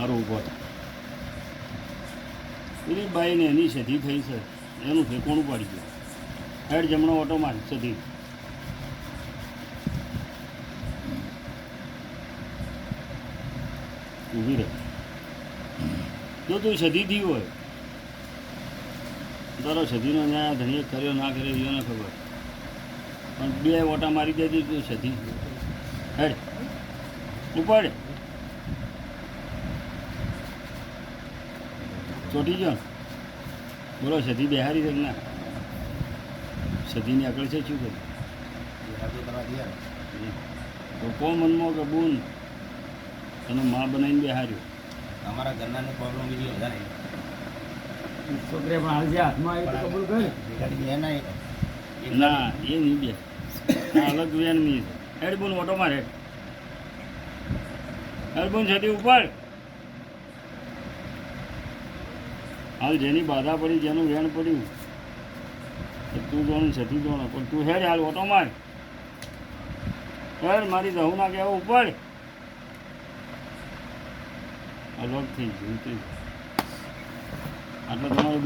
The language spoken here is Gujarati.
હારો ઊભો હતો. એ બાઈને એની સધી થઈ છે. એનું ઠેકોણું પડી ગયું. હેડ જમણો ઓટો મારી, સધી. ઊભી રહે. જો તું સધી થઈ હોય, તારો સધીનો ન્યાય, ધણીએ કર્યો, ના કર્યો એ ન ખબર. પણ બે ઓટા મારી દેતી તું સધી. હેડ. ઉપાડે. ચોટી ગયો? બોલો સધી બિહારી છે ના સધીની આગળ છે શું કર્યું તો કો મનમાં કે બૂન? તને મા બનાવીને બિહાર્યું. અમારા ઘરના પ્રોબ્લેમ બીજી વધારે છોકરે પણ હાલ જે હાથમાં આવી કબૂલ કર. બિગાડી એના એક. ના એ નહીં બે. આ અલગ વેન નહીં હેડબોન ઓટો માર. હેડ હેડ ઉપર. હાલ જેની બાધા પડી, જેનું વેણ પડ્યું તું જોણ છતી જોણ પણ તું હેડ હાલ, ઓટો માર. હેડ, મારી દહુ ના કહેવા ઉપર. અલગ થઈ ગયું આટલે તમારું